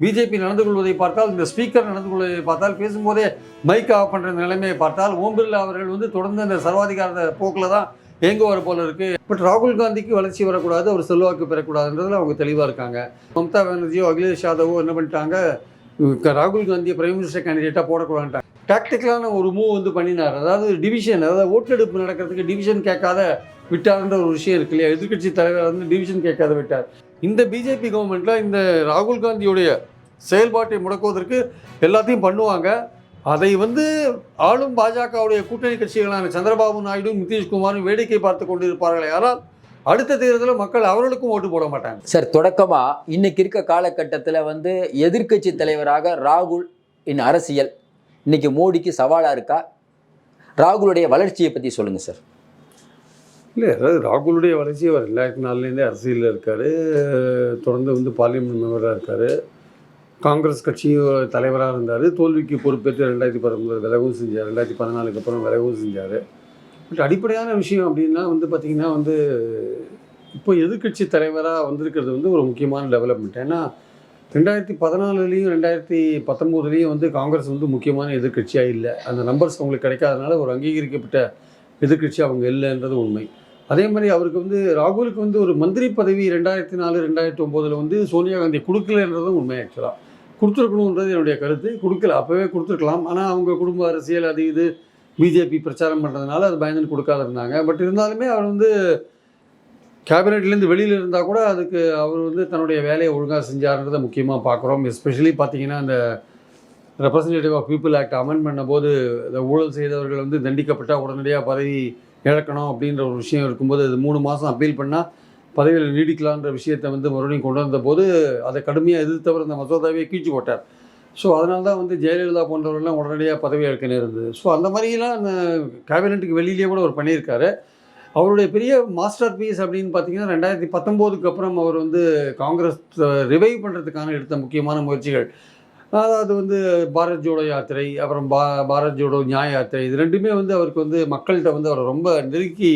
BJP நடந்து கொள்வதை பார்த்தால் இந்த ஸ்பீக்கர் நடந்து கொள்வதை பார்த்தால் பேசும்போதே மைக் ஆஃப் பண்ணுற நிலைமையை பார்த்தால் ஓம் பிர்லா அவர்கள் வந்து தொடர்ந்து அந்த சர்வாதிகார போக்கில் தான் இயங்குவார் போல இருக்கு. பட் ராகுல் காந்திக்கு வளர்ச்சி வரக்கூடாது அவர் செல்வாக்கு பெறக்கூடாதுன்றதுல அவங்க தெளிவாக இருக்காங்க. மம்தா பானர்ஜியோ அகிலேஷ் யாதவோ என்ன பண்ணிட்டாங்க? ராகுல் காந்தியை பிரைம் மினிஸ்டர் கேண்டிடேட்டாக போடக்கூடாதுட்டாங்க டாக்டிக்கலான ஒரு மூவ் வந்து பண்ணினார். அதாவது டிவிஷன் அதாவது ஓட்டெடுப்பு நடக்கிறதுக்கு டிவிஷன் கேட்காத விட்டார்ன்ற ஒரு விஷயம் இருக்கு இல்லையா? எதிர்க்கட்சி தலைவர் வந்து டிவிஷன் கேட்காத விட்டார். இந்த பிஜேபி கவர்மெண்ட்டில் இந்த ராகுல் காந்தியுடைய செயல்பாட்டை முடக்குவதற்கு எல்லாத்தையும் பண்ணுவாங்க. அதை வந்து ஆளும் பாஜகவுடைய கூட்டணி கட்சிகளான சந்திரபாபு நாயுடு நிதிஷ்குமாரும் வேடிக்கை பார்த்து கொண்டிருப்பார்களே. ஆனால் அடுத்த தேர்தலில் மக்கள் அவர்களுக்கும் ஓட்டு போட மாட்டாங்க. சார் தொடக்கமாக இன்னைக்கு இருக்க காலகட்டத்தில் வந்து எதிர்க்கட்சி தலைவராக ராகுல் இன் அரசியல். இன்னைக்கு மோடிக்கு சவாலாக இருக்கா? ராகுலுடைய வளர்ச்சியை பற்றி சொல்லுங்கள் சார் இல்லை அதாவது ராகுலுடைய வளர்ச்சி அவர் ரெண்டாயிரத்தி நாலுலேருந்தே அரசியலில் இருக்கார். தொடர்ந்து வந்து பார்லிமெண்ட் மெம்பராக இருக்கார். காங்கிரஸ் கட்சி தலைவராக இருந்தார். தோல்விக்கு பொறுப்பேற்று ரெண்டாயிரத்தி பத்தொம்பது விலகவும் செஞ்சார். ரெண்டாயிரத்தி பதினாலுக்கு அப்புறம் விலகவும் செஞ்சார். பட் அடிப்படையான விஷயம் அப்படின்னா வந்து பார்த்திங்கன்னா வந்து இப்போ எதிர்க்கட்சி தலைவராக வந்திருக்கிறது வந்து ஒரு முக்கியமான டெவலப்மெண்ட் ஏன்னா ரெண்டாயிரத்தி பதினாலுலேயும் ரெண்டாயிரத்தி பத்தொம்போதுலேயும் வந்து காங்கிரஸ் வந்து முக்கியமான எதிர்க்கட்சியாக இல்லை. அந்த நம்பர்ஸ் அவங்களுக்கு கிடைக்காதனால ஒரு அங்கீகரிக்கப்பட்ட எதிர்க்கட்சி அவங்க இல்லைன்றது உண்மை. அதே மாதிரி அவருக்கு வந்து ராகுலுக்கு வந்து ஒரு மந்திரி பதவி ரெண்டாயிரத்தி நாலு ரெண்டாயிரத்தி ஒம்போதில் வந்து சோனியா காந்தி கொடுக்கலன்றதும் உண்மை ஆக்சுவலாக கொடுத்துருக்கணுன்றது என்னுடைய கருத்து. கொடுக்கல அப்போவே கொடுத்துருக்கலாம். ஆனால் அவங்க குடும்ப அரசியல் அது இது பிஜேபி பிரச்சாரம் பண்ணுறதுனால அது பயந்துன்னு கொடுக்காத இருந்தாங்க பட் இருந்தாலுமே அவர் வந்து கேபினெட்லேருந்து வெளியில் இருந்தால் கூட அதுக்கு அவர் வந்து தன்னுடைய வேலையை ஒழுங்காக செஞ்சார்ன்றதை முக்கியமாக பார்க்குறோம். எஸ்பெஷலி பார்த்தீங்கன்னா அந்த representative of people act amend பண்ணும்போது இந்த ஊழல் செய்தவர்கள் வந்து தண்டிக்கப்பட்டால் உடனடியாக பதவி இழக்கணும் அப்படின்ற ஒரு விஷயம் இருக்கும்போது அது மூணு மாதம் அப்பீல் பண்ணால் பதவியில் நீடிக்கலான்ற விஷயத்தை வந்து மறுபடியும் கொண்டு வந்த போது அதை கடுமையாக எதிர்த்தவர் அந்த மசோதாவை கீழ்ச்சி போட்டார். ஸோ அதனால தான் வந்து ஜெயலலிதா போன்றவர்கள்லாம் உடனடியாக பதவி ஏற்க நேர்ந்தது ஸோ அந்த மாதிரிலாம் அந்த கேபினெட்டுக்கு வெளியிலேயே கூட அவர் பண்ணியிருக்காரு. அவருடைய பெரிய மாஸ்டர் பீஸ் அப்படின்னு பார்த்தீங்கன்னா ரெண்டாயிரத்தி பத்தொம்போதுக்கு அப்புறம் அவர் வந்து காங்கிரஸ் ரிவைவ் பண்ணுறதுக்கான எடுத்த முக்கியமான முயற்சிகள். அதாவது வந்து பாரத் ஜோடோ யாத்திரை அப்புறம் பா பாரத் ஜோடோ நியாய யாத்திரை இது ரெண்டுமே வந்து அவருக்கு வந்து மக்கள்கிட்ட வந்து அவரை ரொம்ப நெருக்கி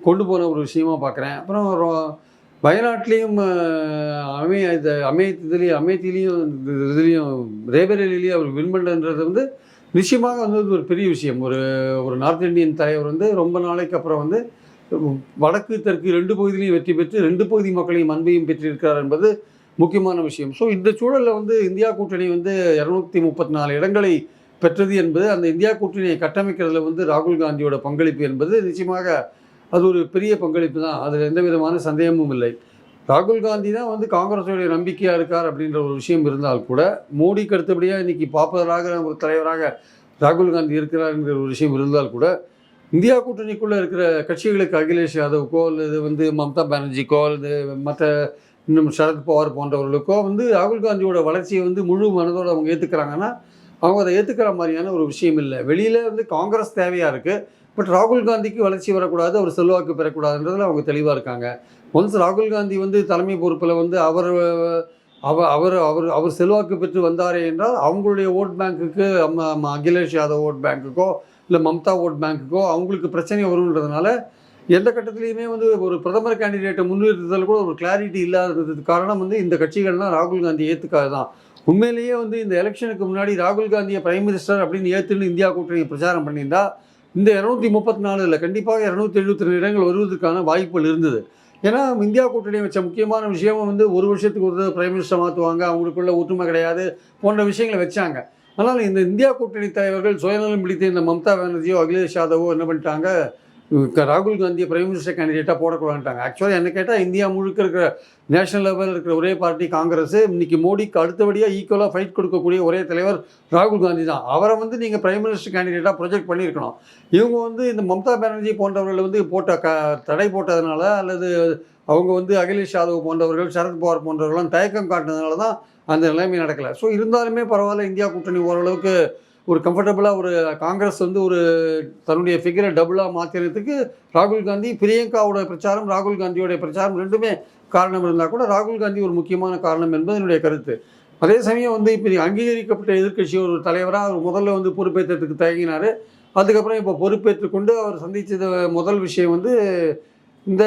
கொண்டு போன ஒரு விஷயமா பார்க்குறேன் அப்புறம் ரொ- வயநாட்டிலையும் அமே இது அமேத்திலையும் அமேத்திலையும் இதுலேயும் ரேபரேலிலையும் அவர் வின் பண்ணுன்றது வந்து நிச்சயமாக வந்து ஒரு பெரிய விஷயம். ஒரு ஒரு நார்த் இந்தியன் தலைவர் வந்து ரொம்ப நாளைக்கு அப்புறம் வந்து வடக்கு தெற்கு ரெண்டு பகுதியிலையும் வெற்றி பெற்று ரெண்டு பகுதி மக்களையும் அன்பையும் பெற்றிருக்கிறார் என்பது முக்கியமான விஷயம். ஸோ இந்த சூழலில் வந்து இந்தியா கூட்டணி வந்து இரநூத்தி முப்பத்தி நாலு இடங்களை பெற்றது என்பது அந்த இந்தியா கூட்டணியை கட்டமைக்கிறதுல வந்து ராகுல் காந்தியோட பங்களிப்பு என்பது நிச்சயமாக அது ஒரு பெரிய பங்களிப்பு தான். அதில் எந்த விதமான சந்தேகமும் இல்லை. ராகுல் காந்தி தான் வந்து காங்கிரஸோடைய நம்பிக்கையாக இருக்கார் அப்படின்ற ஒரு விஷயம் இருந்தால் கூட மோடிக்கு அடுத்தபடியாக இன்றைக்கி பாப்புலராக ஒரு தலைவராக ராகுல் காந்தி இருக்கிறார் என்கிற ஒரு விஷயம் இருந்தால் கூட இந்தியா கூட்டணிக்குள்ளே இருக்கிற கட்சிகளுக்கு அகிலேஷ் யாதவுக்கோ அல்லது வந்து மம்தா பானர்ஜிக்கோ அல்லது மற்ற இன்னும் சரத் பவார் போன்றவர்களுக்கோ வந்து ராகுல் காந்தியோட வளர்ச்சியை வந்து முழு மனதோடு அவங்க ஏற்றுக்கிறாங்கன்னா அவங்க அதை ஏற்றுக்கிற மாதிரியான ஒரு விஷயம் இல்லை. வெளியில் வந்து காங்கிரஸ் தேவையாக இருக்குது பட் ராகுல் காந்திக்கு வளர்ச்சி வரக்கூடாது அவர் செல்வாக்கு பெறக்கூடாதுன்றதில் அவங்க தெளிவாக இருக்காங்க. ஒன்ஸ் ராகுல் காந்தி வந்து தலைமை பொறுப்பில் வந்து அவர் அவர் அவர் அவர் அவர் செல்வாக்கு பெற்று வந்தாரே என்றால் அவங்களுடைய ஓட் பேங்க்குக்கு அம்மா அகிலேஷ் யாதவ் ஓட் பேங்க்குக்கோ இல்லை மம்தா ஓட் பேங்க்குக்கோ அவங்களுக்கு பிரச்சனை வரும்ன்றதுனால எந்த கட்டத்துலையுமே வந்து ஒரு பிரதமர் கேண்டிடேட்டை முன்னிறுத்ததில் கூட ஒரு கிளாரிட்டி இல்லாததுக்கு காரணம் வந்து இந்த கட்சிகள்லாம் ராகுல் காந்தி ஏற்றுக்காது தான். உண்மையிலேயே வந்து இந்த எலெக்ஷனுக்கு முன்னாடி ராகுல் காந்தியை பிரைம் மினிஸ்டர் அப்படின்னு ஏற்றுன்னு இந்தியா கூட்டணி பிரச்சாரம் பண்ணியிருந்தா இந்த இரநூத்தி முப்பத்தி நாலில் கண்டிப்பாக இரநூத்தி எழுபத்தி ரெண்டு இடங்கள் வருவதற்கான வாய்ப்புகள் இருந்தது. ஏன்னா இந்தியா கூட்டணி வச்ச முக்கியமான விஷயம் வந்து ஒரு வருஷத்துக்கு ஒரு பிரைம் மினிஸ்டர் மாற்றுவாங்க அவங்களுக்குள்ள ஒற்றுமை கிடையாது போன்ற விஷயங்களை வச்சாங்க. ஆனால் இந்த இந்தியா கூட்டணி தலைவர்கள் சுயநலம் பிடித்த இந்த மம்தா பானர்ஜியோ அகிலேஷ் யாதவோ என்ன பண்ணிட்டாங்க ராகுல் காந்தியை பிரைம் மினிஸ்டர் கேண்டிடேட்டாக போடக்கூடாதுட்டாங்க ஆக்சுவலாக என்ன கேட்டால் இந்தியா முழுக்க இருக்கிற நேஷனல் லெவலில் இருக்கிற ஒரே பார்ட்டி காங்கிரஸ். இன்னைக்கு மோடிக்கு அடுத்தபடியாக ஈக்குவலாக ஃபைட் கொடுக்கக்கூடிய ஒரே தலைவர் ராகுல் காந்தி தான். அவரை வந்து நீங்கள் பிரைம் மினிஸ்டர் கேண்டிடேட்டாக ப்ரொஜெக்ட் பண்ணியிருக்கணும். இவங்க வந்து இந்த மம்தா பானர்ஜி போன்றவர்கள் வந்து போட்ட க தடை போட்டதுனால அல்லது அவங்க வந்து அகிலேஷ் யாதவ் போன்றவர்கள் சரத்பவார் போன்றவர்கள்லாம் தயக்கம் காட்டினதுனால தான் அந்த நிலைமை நடக்கலை. ஸோ இருந்தாலுமே பரவாயில்ல இந்தியா கூட்டணி ஓரளவுக்கு ஒரு கம்ஃபர்டபுளாக ஒரு காங்கிரஸ் வந்து ஒரு தன்னுடைய ஃபிகரை டபுளாக மாற்றுறதுக்கு ராகுல் காந்தி பிரியங்காவோட பிரச்சாரம் ராகுல் காந்தியோட பிரச்சாரம் ரெண்டுமே காரணம் இருந்தால் கூட ராகுல் காந்தி ஒரு முக்கியமான காரணம் என்பது என்னுடைய கருத்து. அதே சமயம் வந்து இப்போ அங்கீகரிக்கப்பட்ட எதிர்க்கட்சி ஒரு தலைவராக அவர் முதல்ல வந்து பொறுப்பேற்றத்துக்கு தயங்கினார். அதுக்கப்புறம் இப்போ பொறுப்பேற்றுக்கொண்டு அவர் சந்தித்தது முதல் விஷயம் வந்து இந்த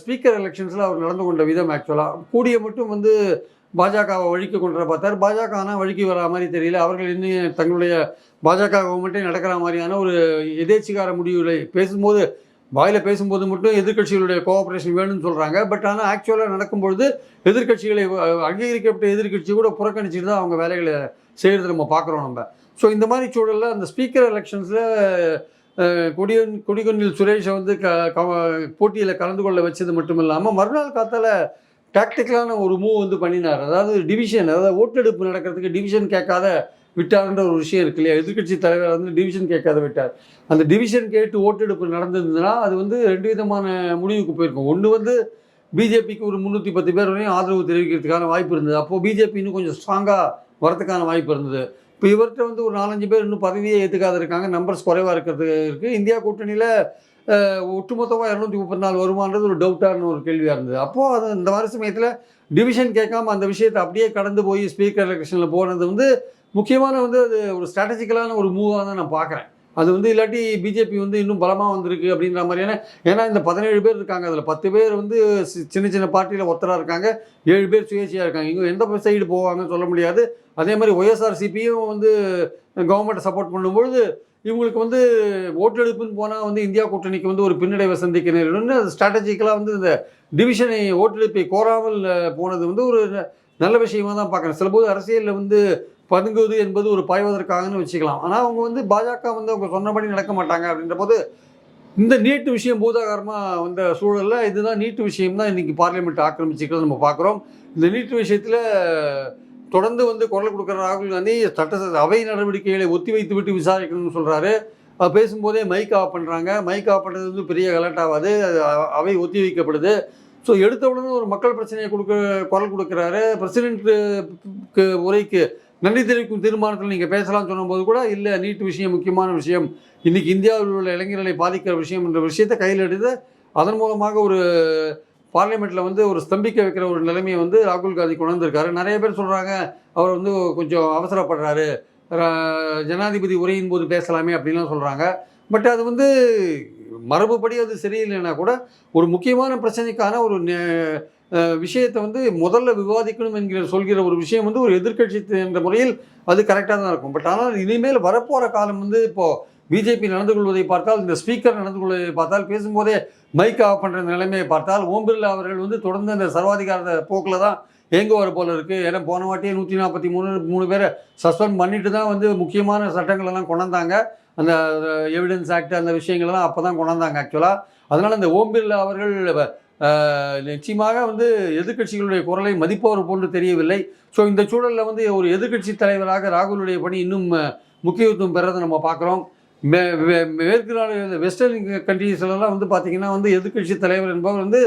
ஸ்பீக்கர் எலெக்ஷன்ஸில் அவர் நடந்து கொண்ட விதம் ஆக்சுவலாக கூடிய மட்டும் வந்து பாஜகவை வழிக்கு கொண்டு வர பார்த்தார். பாஜக ஆனால் வழிக்கு வர மாதிரி தெரியல. அவர்கள் இன்னும் தங்களுடைய பாஜக கவர்மெண்ட்டே நடக்கிற மாதிரியான ஒரு எதேச்சிகார முடிவுகளை பேசும்போது வாயில் பேசும்போது மட்டும் எதிர்க்கட்சிகளுடைய கோஆப்ரேஷன் வேணும்னு சொல்கிறாங்க பட் ஆனால் ஆக்சுவலாக நடக்கும்பொழுது எதிர்க்கட்சிகளை அங்கீகரிக்கப்பட்ட எதிர்கட்சி கூட புறக்கணிச்சுட்டு தான் அவங்க வேலைகளை செய்கிறது நம்ம பார்க்குறோம் நம்ம. ஸோ இந்த மாதிரி சூழலில் அந்த ஸ்பீக்கர் எலெக்ஷன்ஸில் கொடியன் கொடிகொன்னில் சுரேஷை வந்து க போட்டியில் கலந்து கொள்ள வச்சது மட்டும் இல்லாமல் மறுநாள் காத்தால் டாக்டிக்கலான ஒரு மூவ் வந்து பண்ணினார். அதாவது டிவிஷன் அதாவது ஓட்டெடுப்பு நடக்கிறதுக்கு டிவிஷன் கேட்காத விட்டார்ன்ற ஒரு விஷயம் இருக்கு இல்லையா? எதிர்க்கட்சி தலைவர் வந்து டிவிஷன் கேட்காத விட்டார். அந்த டிவிஷன் கேட்டு ஓட்டெடுப்பு நடந்திருந்ததுன்னா அது வந்து ரெண்டு விதமான முடிவுக்கு போயிருக்கும். ஒன்று வந்து பிஜேபிக்கு ஒரு முந்நூற்றி பத்து பேர் வரையும் ஆதரவு தெரிவிக்கிறதுக்கான வாய்ப்பு இருந்தது. அப்போது பிஜேபி இன்னும் கொஞ்சம் ஸ்ட்ராங்காக வரதுக்கான வாய்ப்பு இருந்தது. இப்போ இவர்கிட்ட வந்து ஒரு நாலஞ்சு பேர் இன்னும் பதவியே ஏற்றுக்காத இருக்காங்க. நம்பர்ஸ் குறைவாக இருக்கிறது இருக்குது இந்தியா கூட்டணியில் ஒட்டுமொத்தமாக இரநூத்தி முப்பத்தி நாலு வருமானது ஒரு டவுட்டான ஒரு கேள்வியாக இருந்தது. அப்போது அது இந்த மாதிரி சமயத்தில் டிவிஷன் கேட்காம அந்த விஷயத்தை அப்படியே கடந்து போய் ஸ்பீக்கர் எலெக்ஷனில் போனது வந்து முக்கியமான வந்து அது ஒரு ஸ்ட்ராட்டஜிக்கலான ஒரு மூவாக தான் நான் பார்க்குறேன். அது வந்து இல்லாட்டி பிஜேபி வந்து இன்னும் பலமாக வந்திருக்கு அப்படின்ற மாதிரியான ஏன்னா இந்த பதினேழு பேர் இருக்காங்க. அதில் பத்து பேர் வந்து சி- சின்ன சின்ன பார்ட்டியில் ஒத்தராக இருக்காங்க. ஏழு பேர் சுயேட்சையாக இருக்காங்க. இங்கே எந்த சைடு போவாங்கன்னு சொல்ல முடியாது. அதே மாதிரி ஒய்எஸ்ஆர்சிபியும் வந்து கவர்மெண்ட்டை சப்போர்ட் பண்ணும்பொழுது இவங்களுக்கு வந்து ஓட்டெடுப்புன்னு போனால் வந்து இந்தியா கூட்டணிக்கு வந்து ஒரு பின்னடைவை சந்திக்க நேரிடும்னு ஸ்ட்ராட்டஜிக்கலாக வந்து இந்த டிவிஷனை ஓட்டெடுப்பை கோராமல் போனது வந்து ஒரு ந- நல்ல விஷயமா தான் பார்க்குறேன். சிலபோது அரசியலில் வந்து பதுங்குவது என்பது ஒரு பாய்வதற்காகன்னு வச்சுக்கலாம். ஆனால் அவங்க வந்து பாஜக வந்து அவங்க சொன்னபடி நடக்க மாட்டாங்க அப்படின்ற போது இந்த நீட்டு விஷயம் பூதாகாரமாக வந்த சூழலில் இதுதான் நீட்டு விஷயம் தான் இன்றைக்கி பார்லிமெண்ட் ஆக்கிரமிச்சிக்கிறது நம்ம பார்க்குறோம். இந்த நீட்டு விஷயத்தில் தொடர்ந்து வந்து குரல் கொடுக்குற ராகுல் காந்தி சட்ட அவை நடவடிக்கைகளை ஒத்தி வைத்து விட்டு விசாரிக்கணும்னு சொல்கிறாரு பேசும்போதே மைக் ஆஃப் பண்ணுறாங்க மைக் ஆஃப் பண்ணுறது வந்து பெரிய கலட்டாகாது அவை ஒத்தி வைக்கப்படுது. ஸோ எடுத்த உடனே ஒரு மக்கள் பிரச்சனையை கொடுக்க குரல் கொடுக்குறாரு. பிரசிடென்ட்டுக்கு உரைக்கு நன்றி தெரிவிக்கும் தீர்மானத்தில் நீங்கள் பேசலாம்னு சொன்னபோது கூட இல்லை நீட் விஷயம் முக்கியமான விஷயம். இன்றைக்கி இந்தியாவில் உள்ள இளைஞர்களை பாதிக்கிற விஷயம் என்ற விஷயத்தை கையில் எடுத்து அதன் மூலமாக ஒரு பார்லிமெண்ட்டில் வந்து ஒரு ஸ்தம்பிக்க வைக்கிற ஒரு நிலைமையை வந்து ராகுல் காந்தி கொண்டு வந்திருக்காரு நிறைய பேர் சொல்கிறாங்க அவர் வந்து கொஞ்சம் அவசரப்படுறாரு. ஜனாதிபதி உரையின் போது பேசலாமே அப்படின்லாம் சொல்கிறாங்க பட் அது வந்து மரபுப்படி அது சரியில்லைன்னா கூட ஒரு முக்கியமான பிரச்சனைக்கான ஒரு நெ- விஷயத்தை வந்து முதல்ல விவாதிக்கணும் என்கிற சொல்கிற ஒரு விஷயம் வந்து ஒரு எதிர்க்கட்சி என்ற முறையில் அது கரெக்டாக தான் இருக்கும். பட் ஆனால் இனிமேல் வரப்போகிற காலம் வந்து இப்போது பிஜேபி நடந்து கொள்வதை பார்த்தால் இந்த ஸ்பீக்கர் நடந்து கொள்வதை பார்த்தால் பேசும்போதே மைக் ஆஃப் பண்ணுற நிலைமையை பார்த்தால் ஓம் பிர்லா அவர்கள் வந்து தொடர்ந்து அந்த சர்வாதிகார போக்கில் தான் இயங்குவார் போல இருக்குது ஏன்னா போன வாட்டியே நூற்றி நாற்பத்தி மூணு மூணு பேரை சஸ்பெண்ட் பண்ணிட்டு தான் வந்து முக்கியமான சட்டங்கள் எல்லாம் கொண்டாந்தாங்க. அந்த எவிடன்ஸ் ஆக்ட் அந்த விஷயங்கள்லாம் அப்போ தான் கொண்டாந்தாங்க ஆக்சுவலாக அதனால் இந்த ஓம் பிர்லா அவர்கள் நிச்சயமாக வந்து எதிர்க்கட்சிகளுடைய குரலை மதிப்பவர் போன்று தெரியவில்லை. ஸோ இந்த சூழலில் வந்து ஒரு எதிர்க்கட்சி தலைவராக ராகுலுடைய பணி இன்னும் முக்கியத்துவம் பெறதை நம்ம பார்க்குறோம். மேற்கு நாடு வெஸ்டர்ன் கண்ட்ரீஸ்லாம் வந்து பார்த்திங்கன்னா வந்து எதிர்கட்சி தலைவர் என்பவர் வந்து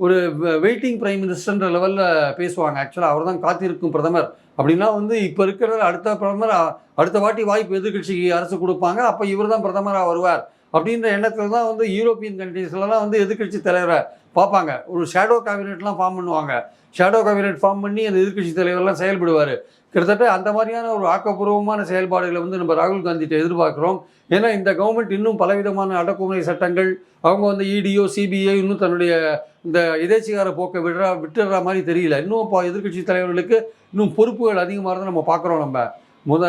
ஒரு வெயிட்டிங் பிரைம் மினிஸ்டர்ன்ற லெவலில் பேசுவாங்க. ஆக்சுவலாக அவர் தான் காத்திருக்கும் பிரதமர். அப்படின்னா வந்து இப்போ இருக்கிற அடுத்த பிரதமர் அடுத்த வாட்டி வாய்ப்பு எதிர்க்கட்சிக்கு அரசு கொடுப்பாங்க. அப்போ இவர் தான் பிரதமராக வருவார். அப்படின்ற எண்ணத்தில் தான் வந்து யூரோப்பியன் கண்ட்ரீஸ்லலாம் வந்து எதிர்க்கட்சி தலைவரை பார்ப்பாங்க. ஒரு ஷேடோ கேபினெட்லாம் ஃபார்ம் பண்ணுவாங்க. ஷேடோ கேபினெட் ஃபார்ம் பண்ணி அந்த எதிர்க்கட்சி தலைவர்லாம் செயல்படுவார். கிட்டத்தட்ட அந்த மாதிரியான ஒரு ஆக்கப்பூர்வமான செயல்பாடுகளை வந்து நம்ம ராகுல் காந்திகிட்ட எதிர்பார்க்குறோம். ஏன்னா இந்த கவர்மெண்ட் இன்னும் பலவிதமான அடக்குமுறை சட்டங்கள் அவங்க வந்து இடியோ இடிஓ சிபிஐ இன்னும் தன்னுடைய இந்த எதேச்சிகார போக்கை விடுறா விட்டுற மாதிரி தெரியல. இன்னும் இப்போ எதிர்க்கட்சி தலைவர்களுக்கு இன்னும் பொறுப்புகள் அதிகமாக இருந்தால் நம்ம பார்க்குறோம் நம்ம. முத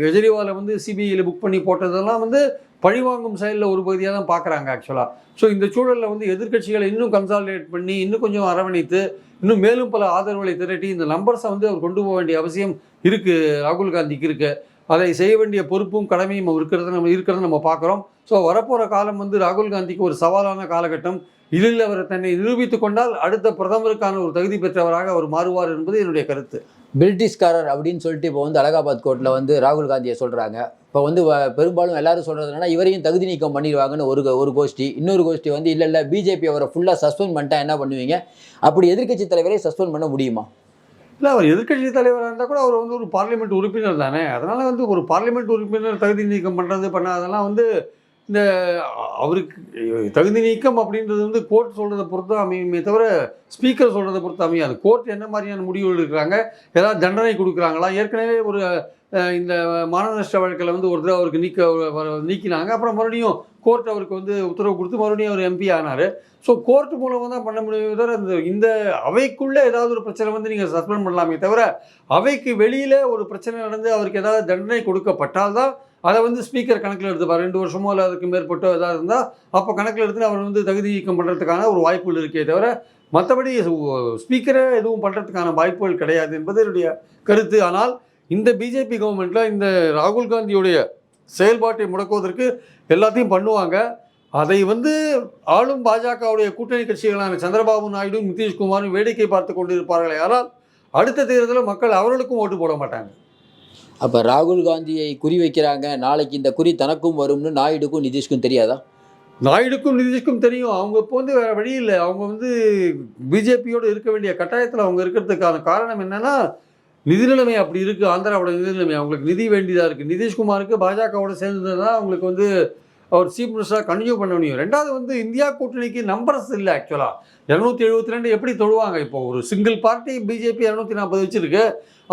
கெஜ்ரிவாலை வந்து சிபிஐயில் புக் பண்ணி போட்டதெல்லாம் வந்து பழிவாங்கும் செயலில் ஒரு பகுதியாக தான் பார்க்குறாங்க ஆக்சுவலாக ஸோ இந்த சூழலில் வந்து எதிர்க்கட்சிகளை இன்னும் கன்சாலிடேட் பண்ணி இன்னும் கொஞ்சம் அரவணைத்து இன்னும் மேலும் பல ஆதரவுகளை திரட்டி இந்த நம்பர்ஸை வந்து அவர் கொண்டு போக வேண்டிய அவசியம் இருக்குது ராகுல் காந்திக்கு இருக்குது அதை செய்ய வேண்டிய பொறுப்பும் கடமையும் அவர் இருக்கிறத நம்ம இருக்கிறத நம்ம பார்க்குறோம். ஸோ வரப்போகிற காலம் வந்து ராகுல் காந்திக்கு ஒரு சவாலான காலகட்டம். இதில் அவர் தன்னை நிரூபித்து கொண்டால் அடுத்த பிரதமருக்கான ஒரு தகுதி பெற்றவராக அவர் மாறுவார் என்பது என்னுடைய கருத்து. பிரிட்டிஷ்காரர் அப்படின்னு சொல்லிட்டு இப்போ வந்து அலகாபாத் கோர்ட்டில் வந்து ராகுல் காந்தியை சொல்கிறாங்க இப்போ வந்து பெரும்பாலும் எல்லாரும் சொல்கிறது என்னன்னா இவரையும் தகுதி நீக்கம் பண்ணிடுவாங்கன்னு ஒரு ஒரு கோஷ்டி. இன்னொரு கோஷ்டி வந்து இல்லை இல்லை பிஜேபி அவரை ஃபுல்லாக சஸ்பெண்ட் பண்ணிட்டா என்ன பண்ணுவீங்க? அப்படி எதிர்க்கட்சி தலைவரை சஸ்பெண்ட் பண்ண முடியுமா? இல்லை அவர் எதிர்க்கட்சி தலைவராக இருந்தால் கூட அவர் வந்து ஒரு பார்லிமெண்ட் உறுப்பினர் தானே. அதனால் வந்து ஒரு பார்லிமெண்ட் உறுப்பினர் தகுதி நீக்கம் பண்ணுறது பண்ணாதெல்லாம் வந்து இந்த அவருக்கு தகுதி நீக்கம் அப்படின்றது வந்து கோர்ட் சொல்கிறத பொறுத்து அமையுமே தவிர ஸ்பீக்கர் சொல்கிறத பொறுத்து அமையாது. கோர்ட் என்ன மாதிரியான முடிவு எடுக்கிறாங்க ஏதாவது தண்டனை கொடுக்குறாங்களா? ஏற்கனவே ஒரு இந்த மான நஷ்ட வழக்கில் வந்து ஒரு தடவை அவருக்கு நீக்க நீக்கினாங்க. அப்புறம் மறுபடியும் கோர்ட் அவருக்கு வந்து உத்தரவு கொடுத்து மறுபடியும் அவர் எம்பி ஆனார். ஸோ கோர்ட் மூலமாக தான் பண்ண முடியும் தவிர இந்த இந்த அவைக்குள்ளே ஏதாவது ஒரு பிரச்சனை வந்து நீங்கள் சஸ்பெண்ட் பண்ணலாமே தவிர அவைக்கு வெளியில் ஒரு பிரச்சனை நடந்து அவருக்கு ஏதாவது தண்டனை கொடுக்கப்பட்டால் தான் அதை வந்து ஸ்பீக்கர் கணக்கில் எடுத்துப்பார் ரெண்டு வருஷமோ இல்லை அதுக்கு மேற்பட்டோ ஏதாவது இருந்தால் அப்போ கணக்கில் எடுத்து அவர் வந்து தகுதி நீக்கம் பண்ணுறதுக்கான ஒரு வாய்ப்புகள் இருக்கே தவிர மற்றபடி ஸ்பீக்கரே எதுவும் பண்ணுறதுக்கான வாய்ப்புகள் கிடையாது என்பது என்னுடைய கருத்து. ஆனால் இந்த பிஜேபி கவர்மெண்ட்டில் இந்த ராகுல் காந்தியுடைய செயல்பாட்டை முடக்குவதற்கு எல்லாத்தையும் பண்ணுவாங்க. அதை வந்து ஆளும் பாஜகவுடைய கூட்டணி கட்சிகளான சந்திரபாபு நாயுடு நிதிஷ்குமாரும் வேடிக்கை பார்த்து கொண்டிருப்பார்களே. ஆனால் அடுத்த தேர்தலில் மக்கள் அவர்களுக்கும் ஓட்டு போட மாட்டாங்க. அப்போ ராகுல் காந்தியை குறி வைக்கிறாங்க. நாளைக்கு இந்த குறி தனக்கும் வரும்னு நாயுடுக்கும் நிதிஷ்க்கும் தெரியாதா? நாயுடுக்கும் நிதிஷ்கும் தெரியும். அவங்க இப்போ வந்து வேறு வழி இல்லை. அவங்க வந்து பிஜேபியோடு இருக்க வேண்டிய கட்டாயத்தில் அவங்க இருக்கிறதுக்கான காரணம் என்னென்னா நிதி நிலைமை அப்படி இருக்குது ஆந்திராவோட நிதி நிலைமை. அவங்களுக்கு நிதி வேண்டியதாக இருக்குது நிதிஷ்குமாருக்கு பாஜகவோட சேர்ந்ததுன்னா தான் அவங்களுக்கு வந்து அவர் சீஃப் மினிஸ்டராக கன்டினியூ பண்ண முடியும். ரெண்டாவது வந்து இந்தியா கூட்டணிக்கு நம்பர்ஸ் இல்லை ஆக்சுவலாக இரநூத்தி எழுபத்தி ரெண்டு எப்படி தொழுவாங்க? இப்போ ஒரு சிங்கிள் பார்ட்டி பிஜேபி இரநூத்தி நாற்பது வச்சிருக்கு.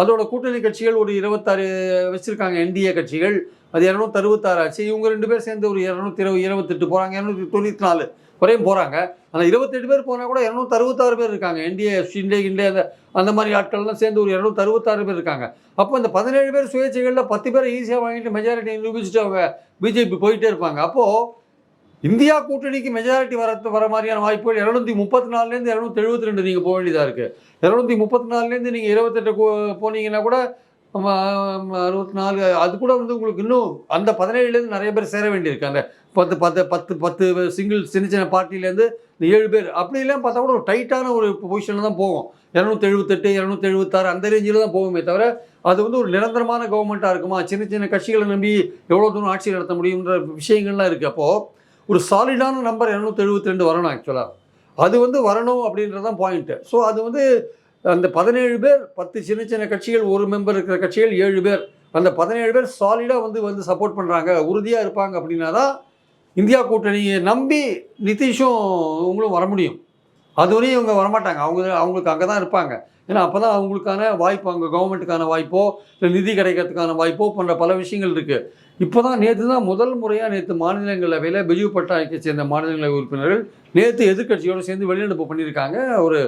அதோட கூட்டணி கட்சிகள் ஒரு இருபத்தாறு வச்சுருக்காங்க என்டிஏ கட்சிகள். அது இரநூத்தி அறுபத்தாறு ஆச்சு. இவங்க ரெண்டு பேர் சேர்ந்து ஒரு இரநூத்தி இருபது இருபத்தெட்டு போகிறாங்க இரநூத்தி தொண்ணூற்றி நாலு வரையும் போகிறாங்க ஆனால் இருபத்தெட்டு பேர் போனால் கூட இரநூத்தி அறுபத்தாறு பேர் இருக்காங்க. என்டிஏ ஷிண்டே இண்டே அந்த அந்த மாதிரி ஆட்கள்லாம் சேர்ந்து ஒரு இரநூத்தி அறுபத்தாறு பேர் இருக்காங்க. அப்போ இந்த பதினேழு பேர் சுயேட்சைகளில் பத்து பேர் ஈஸியாக வாங்கிட்டு மெஜாரிட்டி நிரூபிச்சுட்டு அவங்க பிஜேபி போயிட்டே இருப்பாங்க. அப்போது இந்தியா கூட்டணிக்கு மெஜாரிட்டி வர வர மாதிரியான வாய்ப்புகள் இரநூத்தி முப்பத்தி நாலுலேருந்து இரநூத்தி எழுபத்தி ரெண்டு நீங்கள் போக வேண்டியதாக இருக்குது இரநூத்தி முப்பத்தி நாலுலேருந்து நீங்கள் இருபத்தெட்டு போனீங்கன்னா கூட அறுபத்தி நாலு அது கூட வந்து உங்களுக்கு இன்னும் அந்த பதினேழுலேருந்து நிறைய பேர் சேர வேண்டியிருக்கு அந்த பத்து பத்து பத்து பத்து சிங்கிள் சின்ன சின்ன பார்ட்டிலேருந்து இந்த ஏழு பேர். அப்படிலாம் பார்த்தா கூட ஒரு டைட்டான ஒரு பொசிஷனில் தான் போகும் இரநூத்தி எழுபத்தெட்டு இரநூத்தி எழுபத்தாறு அந்த ரேஞ்சில் தான் போகுமே தவிர அது வந்து ஒரு நிரந்தரமான கவர்மெண்ட்டாக இருக்குமா? சின்ன சின்ன கட்சிகளை நம்பி எவ்வளோ தூரம் ஆட்சி நடத்த முடியுன்ற விஷயங்கள்லாம் இருக்குது அப்போது ஒரு சாலிடான நம்பர் இரநூத்தி எழுபத்தி ரெண்டு வரணும் ஆக்சுவலாக அது வந்து வரணும் அப்படின்றது தான் பாயிண்ட்டு ஸோ அது வந்து அந்த பதினேழு பேர் பத்து சின்ன சின்ன கட்சிகள் ஒரு மெம்பர் இருக்கிற கட்சிகள் ஏழு பேர். அந்த பதினேழு பேர் சாலிடாக வந்து வந்து சப்போர்ட் பண்ணுறாங்க உறுதியாக இருப்பாங்க அப்படின்னா தான் இந்தியா கூட்டணியை நம்பி நிதிஷும் இவங்களும் வர முடியும். அதுவரையும் இவங்க வரமாட்டாங்க. அவங்க அவங்களுக்கு அங்கே தான் இருப்பாங்க. ஏன்னா அப்போ தான் அவங்களுக்கான வாய்ப்பு அவங்க கவர்மெண்ட்டுக்கான வாய்ப்போ இல்லை நிதி கிடைக்கிறதுக்கான வாய்ப்போ போன்ற பல விஷயங்கள் இருக்குது இப்போ தான் நேற்று தான் முதல் முறையாக நேற்று மாநிலங்களவையில் பிஜு பட்டாணிக்கை சேர்ந்த மாநிலங்களவை உறுப்பினர்கள் நேற்று எதிர்க்கட்சியோடு சேர்ந்து வெளிநடப்பு பண்ணியிருக்காங்க. ஒரு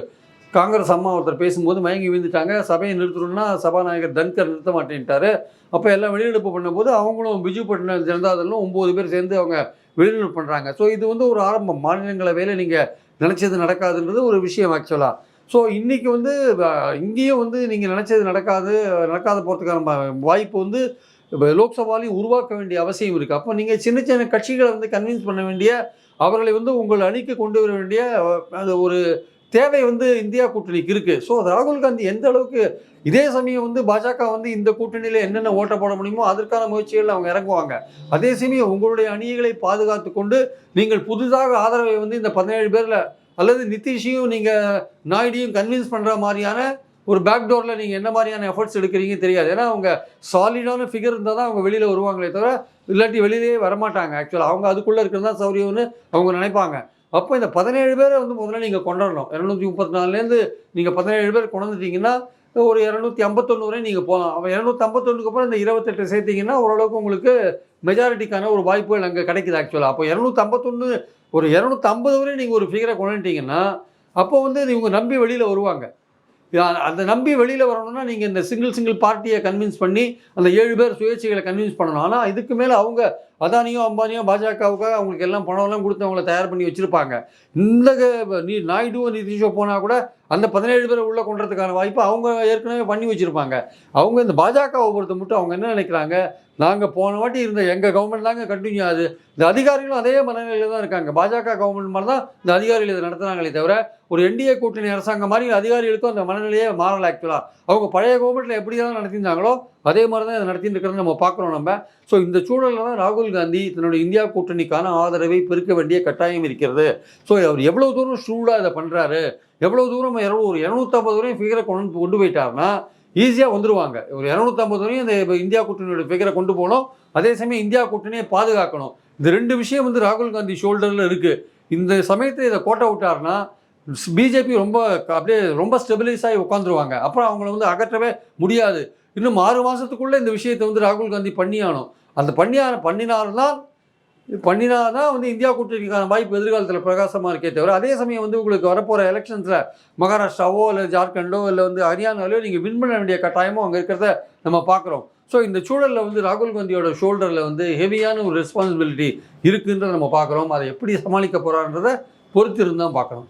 காங்கிரஸ் அம்மா ஒருத்தர் பேசும்போது மயங்கி விழுந்துட்டாங்க. சபையை நிறுத்தணும்னா சபாநாயகர் தன்கர் நிறுத்த மாட்டேன்ட்டாரு. அப்போ எல்லாம் வெளிநடப்பு பண்ணும்போது அவங்களும் பிஜு பட்டின ஜனதாதளும் ஒம்பது பேர் சேர்ந்து அவங்க வெளிநடப்பு பண்ணுறாங்க ஸோ இது வந்து ஒரு ஆரம்பம். மாநிலங்களவையில் நீங்கள் நினச்சது நடக்காதுன்றது ஒரு விஷயம் ஆக்சுவலாக ஸோ இன்றைக்கி வந்து இங்கேயும் வந்து நீங்கள் நினச்சது நடக்காது நடக்காத போகிறதுக்கான வாய்ப்பு வந்து இப்போ லோக்சபாலையும் உருவாக்க வேண்டிய அவசியம் இருக்குது அப்போ நீங்கள் சின்ன சின்ன கட்சிகளை வந்து கன்வின்ஸ் பண்ண வேண்டிய அவர்களை வந்து உங்கள் அணிக்கு கொண்டு வர வேண்டிய அந்த அது ஒரு தேவை வந்து இந்தியா கூட்டணிக்கு இருக்குது ஸோ ராகுல் காந்தி எந்த அளவுக்கு இதே சமயம் வந்து பாஜக வந்து இந்த கூட்டணியில் என்னென்ன ஓட்ட போட முடியுமோ அதற்கான முயற்சிகள் அவங்க இறங்குவாங்க. அதே சமயம் உங்களுடைய அணிகளை பாதுகாத்து கொண்டு நீங்கள் புதிதாக ஆதரவை வந்து இந்த பதினேழு பேரில் அல்லது நிதிஷையும் நீங்கள் நாயுடியும் கன்வின்ஸ் பண்ணுற மாதிரியான ஒரு பேக்டோரில் நீங்கள் என்ன மாதிரியான எஃபர்ட்ஸ் எடுக்கிறீங்க தெரியாது. ஏன்னா அவங்க சாலிடான ஃபிகர் இருந்தால் தான் அவங்க வெளியில் வருவாங்களே தவிர இல்லாட்டி வெளியிலேயே வரமாட்டாங்க ஆக்சுவலாக அவங்க அதுக்குள்ளே இருக்கிறது தான் சௌரியம்னு அவங்க நினைப்பாங்க. அப்போ இந்த பதினேழு பேரை வந்து முதல்ல நீங்கள் கொண்டாடணும். இரநூத்தி முப்பத்தி நாலுலேருந்து நீங்கள் பதினேழு பேர் கொண்டாந்துட்டீங்கன்னா ஒரு இரநூத்தி ஐம்பத்தொன்று வரை நீங்கள் போகலாம் அவன் இரநூத்தி ஐம்பத்தொன்னுக்கு அப்புறம் இந்த இருபத்தெட்டு சேர்த்தீங்கன்னா ஓரளவுக்கு உங்களுக்கு மெஜாரிட்டிக்கான ஒரு வாய்ப்புகள் அங்கே கிடைக்குது ஆக்சுவலாக அப்போ இரநூத்தி ஐம்பத்தொன்று ஒரு இரநூத்தி ஐம்பது வரை நீங்கள் ஒரு ஃபிகரை கொண்டுட்டிங்கன்னா அப்போ வந்து இவங்க நம்பி வெளியில் வருவாங்க. அதை நம்பி வெளியில் வரணும்னா நீங்கள் இந்த சிங்கிள் சிங்கிள் பார்ட்டியை கன்வின்ஸ் பண்ணி அந்த ஏழு பேர் சுயேட்சைகளை கன்வின்ஸ் பண்ணணும். ஆனால் இதுக்கு மேலே அவங்க அதானியோ அம்பானியோ பாஜகவுக்கு அவங்களுக்கு எல்லாம் பணம்லாம் கொடுத்து அவங்கள தயார் பண்ணி வச்சுருப்பாங்க. இந்த நீ நாயுடுவோ நிதிஷோ போனால் கூட அந்த பதினேழு பேரை உள்ளே கொண்டுறதுக்கான வாய்ப்பு அவங்க ஏற்கனவே பண்ணி வச்சுருப்பாங்க. அவங்க இந்த பாஜகவை பொறுத்த மட்டும் அவங்க என்ன நினைக்கிறாங்க? நாங்கள் போன வாட்டி இருந்த எங்கள் கவர்மெண்ட் தாங்க கண்டினியூ ஆகுது இந்த அதிகாரிகளும் அதே மனநிலையில் தான் இருக்காங்க. பாஜக கவர்மெண்ட் மாதிரி தான் இந்த அதிகாரிகள் இதை நடத்துனாங்களே தவிர ஒரு என்டிஏ கூட்டணி அரசாங்கம் மாதிரி அதிகாரிகளுக்கும் அந்த மனநிலையே மாறலை ஆக்சுவலாக அவங்க பழைய கவர்மெண்ட்டில் எப்படி தான் நடத்தியிருந்தாங்களோ அதே மாதிரி தான் இதை நடத்திட்டு இருக்கிறத நம்ம பார்க்குறோம் நம்ம. ஸோ இந்த சூழலில் தான் ராகுல் காந்தி தன்னுடைய இந்தியா கூட்டணிக்கான ஆதரவை பெருக்க வேண்டிய கட்டாயம் இருக்கிறது. ஸோ அவர் எவ்வளோ தூரம் ஷூடாக இதை பண்ணுறாரு எவ்வளோ தூரம் எவ்வளோ ஒரு இரநூத்தம்பது வரையும் ஃபிகரை கொண்டு கொண்டு போயிட்டாருன்னா ஈஸியாக வந்துடுவாங்க ஒரு இரநூத்தம்பது வரையும் இந்த இந்தியா கூட்டணியோட ஃபிகரை கொண்டு போகணும். அதே சமயம் இந்தியா கூட்டணியை பாதுகாக்கணும். இந்த ரெண்டு விஷயம் வந்து ராகுல் காந்தி ஷோல்டரில் இருக்குது இந்த சமயத்தில் இதை கோட்டை விட்டாருன்னா பிஜேபி ரொம்ப அப்படியே ரொம்ப ஸ்டெபிலைஸ் ஆகி உட்காந்துருவாங்க அப்புறம் அவங்கள வந்து அகற்றவே முடியாது. இன்னும் ஆறு மாதத்துக்குள்ளே இந்த விஷயத்தை வந்து ராகுல் காந்தி பண்ணியானோம் அந்த பண்ணியான பண்ணினால்தான் இது பண்ணினாதான் வந்து இந்தியா கூட்டணிக்கான வாய்ப்பு எதிர்காலத்தில் பிரகாசமாக இருக்கே தவிர அதே சமயம் வந்து உங்களுக்கு வரப்போகிற எலெக்ஷன்ஸில் மகாராஷ்டிராவோ இல்லை ஜார்க்கண்டோ இல்லை வந்து ஹரியானாலோ நீங்கள் வின் பண்ண வேண்டிய கட்டாயமோ அங்கே இருக்கிறத நம்ம பார்க்குறோம். ஸோ இந்த சூழலில் வந்து ராகுல் காந்தியோட ஷோல்டரில் வந்து ஹெவியான ஒரு ரெஸ்பான்சிபிலிட்டி இருக்குன்றதை நம்ம பார்க்குறோம். அதை எப்படி சமாளிக்க போகிறான்றதை பொறுத்து தான் பார்க்குறோம்